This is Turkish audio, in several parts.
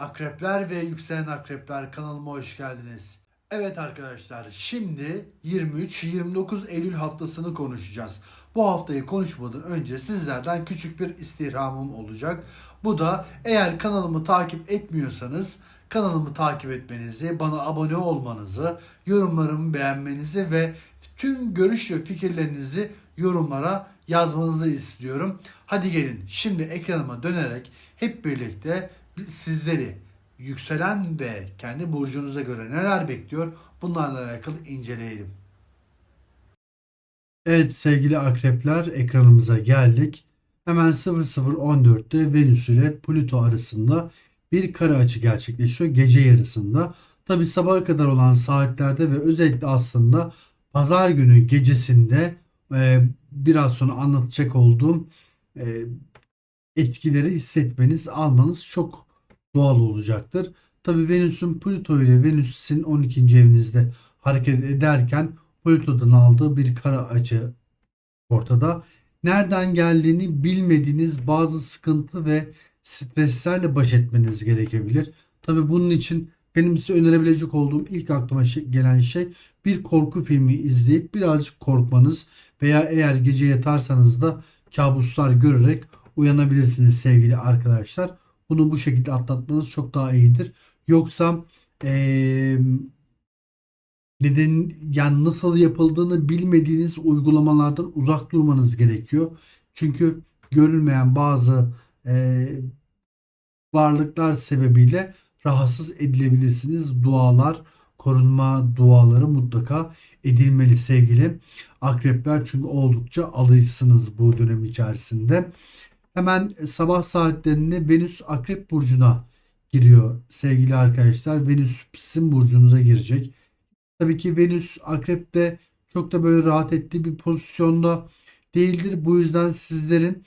Akrepler ve yükselen akrepler kanalıma hoş geldiniz. Evet arkadaşlar şimdi 23-29 Eylül haftasını konuşacağız. Bu haftayı konuşmadan önce sizlerden küçük bir istirhamım olacak. Bu da eğer kanalımı takip etmiyorsanız kanalımı takip etmenizi, bana abone olmanızı, yorumlarımı beğenmenizi ve tüm görüş ve fikirlerinizi yorumlara yazmanızı istiyorum. Hadi gelin şimdi ekranıma dönerek hep birlikte sizleri yükselen ve kendi burcunuza göre neler bekliyor bunlarla alakalı inceleyelim. Evet sevgili akrepler ekranımıza geldik. Hemen 0014'te Venüs ile Plüto arasında bir kare açı gerçekleşiyor gece yarısında. Tabi sabaha kadar olan saatlerde ve özellikle aslında pazar günü gecesinde e, biraz sonra anlatacak olduğum e, etkileri hissetmeniz, almanız çok doğal olacaktır. Tabi Venüs'ün Plüto ile Venüs'ün 12. evinizde hareket ederken Plüto'dan aldığı bir kara açı ortada. Nereden geldiğini bilmediğiniz bazı sıkıntı ve streslerle baş etmeniz gerekebilir. Tabi bunun için benim size önerebilecek olduğum ilk aklıma şey- gelen şey bir korku filmi izleyip birazcık korkmanız veya eğer gece yatarsanız da kabuslar görerek uyanabilirsiniz sevgili arkadaşlar. Bunu bu şekilde atlatmanız çok daha iyidir. Yoksa eee neden yani nasıl yapıldığını bilmediğiniz uygulamalardan uzak durmanız gerekiyor. Çünkü görülmeyen bazı eee, varlıklar sebebiyle rahatsız edilebilirsiniz. Dualar, korunma duaları mutlaka edilmeli sevgili akrepler. Çünkü oldukça alışsınız bu dönem içerisinde. Hemen sabah saatlerinde Venüs Akrep Burcu'na giriyor sevgili arkadaşlar. Venüs sizin burcunuza girecek. Tabii ki Venüs Akrep'te çok da böyle rahat ettiği bir pozisyonda değildir. Bu yüzden sizlerin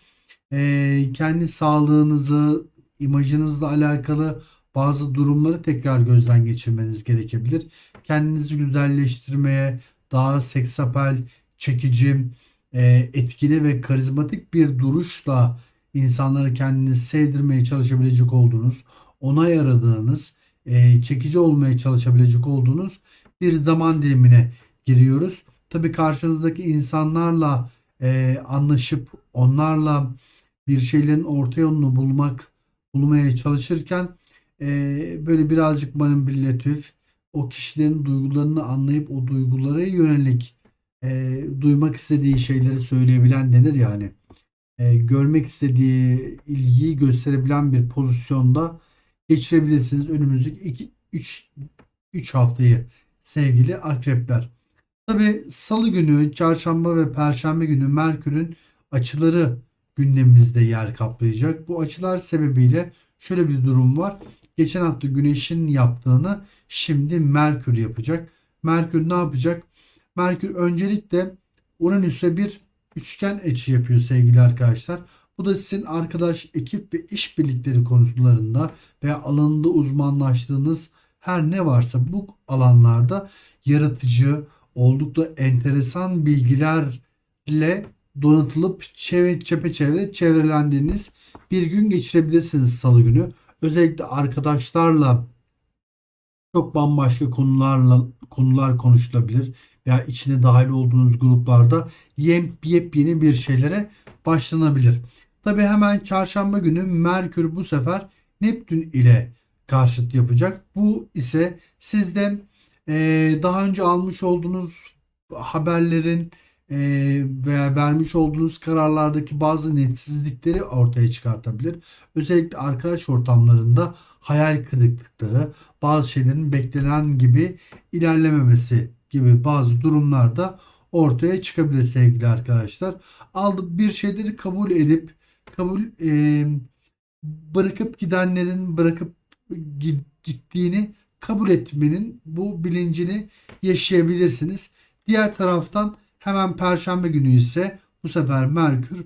eee, kendi sağlığınızı, imajınızla alakalı bazı durumları tekrar gözden geçirmeniz gerekebilir. Kendinizi güzelleştirmeye, daha seksapel, çekici, eee, etkili ve karizmatik bir duruşla insanları kendinizi sevdirmeye çalışabilecek olduğunuz, onay aradığınız, eee, çekici olmaya çalışabilecek olduğunuz bir zaman dilimine giriyoruz. Tabii karşınızdaki insanlarla eee, anlaşıp onlarla bir şeylerin orta yolunu bulmak, bulmaya çalışırken eee, böyle birazcık manipülatif, o kişilerin duygularını anlayıp o duygulara yönelik eee, duymak istediği şeyleri söyleyebilen denir yani. Eee, görmek istediği ilgiyi gösterebilen bir pozisyonda geçirebilirsiniz önümüzdeki 2 3 3 haftayı sevgili akrepler. Tabi salı günü, çarşamba ve perşembe günü Merkür'ün açıları gündemimizde yer kaplayacak. Bu açılar sebebiyle şöyle bir durum var. Geçen hafta Güneş'in yaptığını şimdi Merkür yapacak. Merkür ne yapacak? Merkür öncelikle Uranüs'e bir üçgen açı yapıyor sevgili arkadaşlar. Bu da sizin arkadaş, ekip ve işbirlikleri konularında veya alanında uzmanlaştığınız her ne varsa bu alanlarda yaratıcı, oldukça enteresan bilgilerle donatılıp çevre, çepeçevre çevrelendiğiniz bir gün geçirebilirsiniz salı günü. Özellikle arkadaşlarla çok bambaşka konularla konular konuşulabilir veya içine dahil olduğunuz gruplarda yepyeni bir şeylere başlanabilir. Tabi hemen çarşamba günü Merkür bu sefer Neptün ile karşıt yapacak. Bu ise sizde eee, daha önce almış olduğunuz haberlerin eee, veya vermiş olduğunuz kararlardaki bazı netsizlikleri ortaya çıkartabilir. Özellikle arkadaş ortamlarında hayal kırıklıkları, bazı şeylerin beklenen gibi ilerlememesi gibi bazı durumlarda ortaya çıkabilir sevgili arkadaşlar. Aldı bir şeyleri kabul edip kabul eee, bırakıp gidenlerin bırakıp gi- gittiğini kabul etmenin bu bilincini yaşayabilirsiniz. Diğer taraftan hemen Perşembe günü ise bu sefer Merkür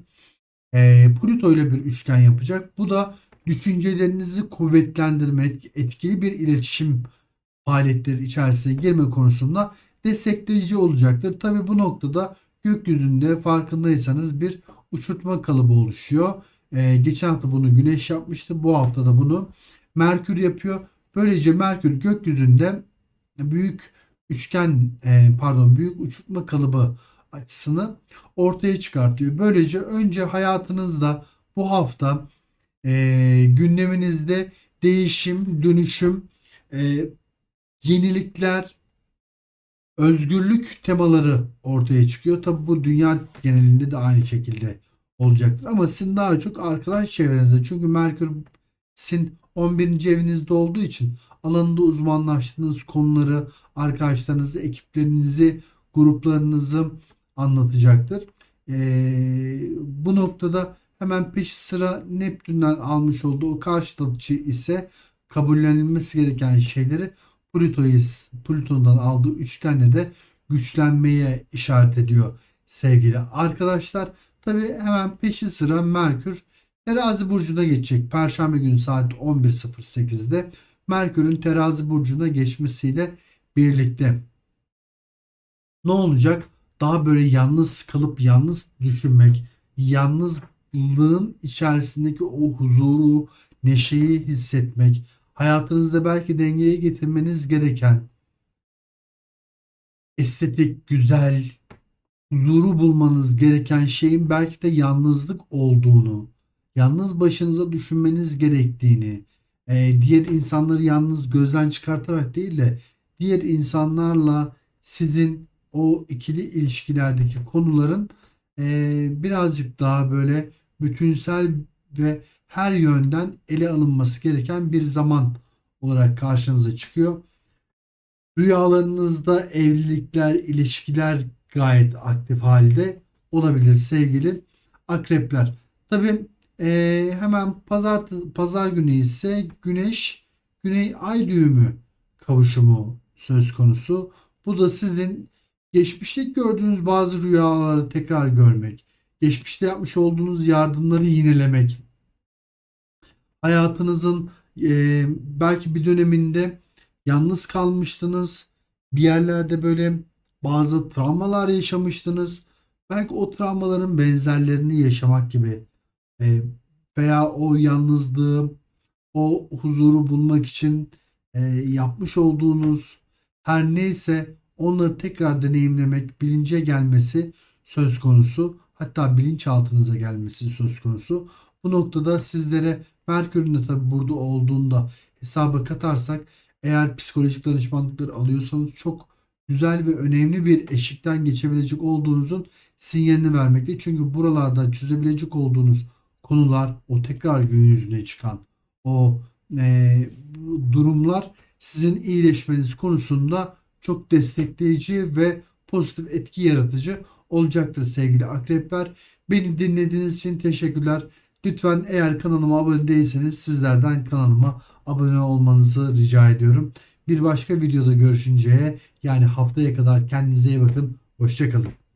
e, Plüto ile bir üçgen yapacak. Bu da düşüncelerinizi kuvvetlendirmek, etkili bir iletişim faaliyetleri içerisine girme konusunda destekleyici olacaktır. Tabi bu noktada gökyüzünde farkındaysanız bir uçurtma kalıbı oluşuyor. E, geçen hafta bunu Güneş yapmıştı. Bu hafta da bunu Merkür yapıyor. Böylece Merkür gökyüzünde büyük üçgen e, pardon büyük uçurtma kalıbı açısını ortaya çıkartıyor. Böylece önce hayatınızda bu hafta e, gündeminizde değişim, dönüşüm, e, yenilikler, özgürlük temaları ortaya çıkıyor. Tabi bu dünya genelinde de aynı şekilde olacaktır. Ama sizin daha çok arkadaş çevrenizde. Çünkü Merkür sizin 11. evinizde olduğu için alanında uzmanlaştığınız konuları, arkadaşlarınızı, ekiplerinizi, gruplarınızı anlatacaktır. Ee, bu noktada hemen peş sıra Neptün'den almış olduğu o karşıtı ise kabullenilmesi gereken şeyleri Plüto'yu Plüton'dan aldığı üçgenle de güçlenmeye işaret ediyor sevgili arkadaşlar. Tabi hemen peşi sıra Merkür Terazi burcuna geçecek. Perşembe günü saat 11.08'de Merkür'ün Terazi burcuna geçmesiyle birlikte ne olacak? Daha böyle yalnız kalıp yalnız düşünmek, yalnızlığın içerisindeki o huzuru, neşeyi hissetmek, hayatınızda belki dengeye getirmeniz gereken estetik, güzel, huzuru bulmanız gereken şeyin belki de yalnızlık olduğunu, yalnız başınıza düşünmeniz gerektiğini, e, diğer insanları yalnız gözden çıkartarak değil de diğer insanlarla sizin o ikili ilişkilerdeki konuların e, birazcık daha böyle bütünsel ve her yönden ele alınması gereken bir zaman olarak karşınıza çıkıyor. Rüyalarınızda evlilikler, ilişkiler gayet aktif halde olabilir sevgili akrepler. Tabi e, hemen pazar pazar günü ise güneş güney ay düğümü kavuşumu söz konusu. Bu da sizin geçmişte gördüğünüz bazı rüyaları tekrar görmek, geçmişte yapmış olduğunuz yardımları yinelemek, hayatınızın e, belki bir döneminde yalnız kalmıştınız, bir yerlerde böyle bazı travmalar yaşamıştınız. Belki o travmaların benzerlerini yaşamak gibi e, veya o yalnızlığı, o huzuru bulmak için e, yapmış olduğunuz her neyse onları tekrar deneyimlemek, bilince gelmesi söz konusu. Hatta bilinçaltınıza gelmesi söz konusu. Bu noktada sizlere Merkür'ün de tabi burada olduğunda hesaba katarsak eğer psikolojik danışmanlıkları alıyorsanız çok güzel ve önemli bir eşikten geçebilecek olduğunuzun sinyalini vermekte. Çünkü buralarda çözebilecek olduğunuz konular, o tekrar gün yüzüne çıkan o e, durumlar sizin iyileşmeniz konusunda çok destekleyici ve pozitif etki yaratıcı olacaktır sevgili akrepler. Beni dinlediğiniz için teşekkürler. Lütfen eğer kanalıma abone değilseniz sizlerden kanalıma abone olmanızı rica ediyorum. Bir başka videoda görüşünceye yani haftaya kadar kendinize iyi bakın. Hoşçakalın.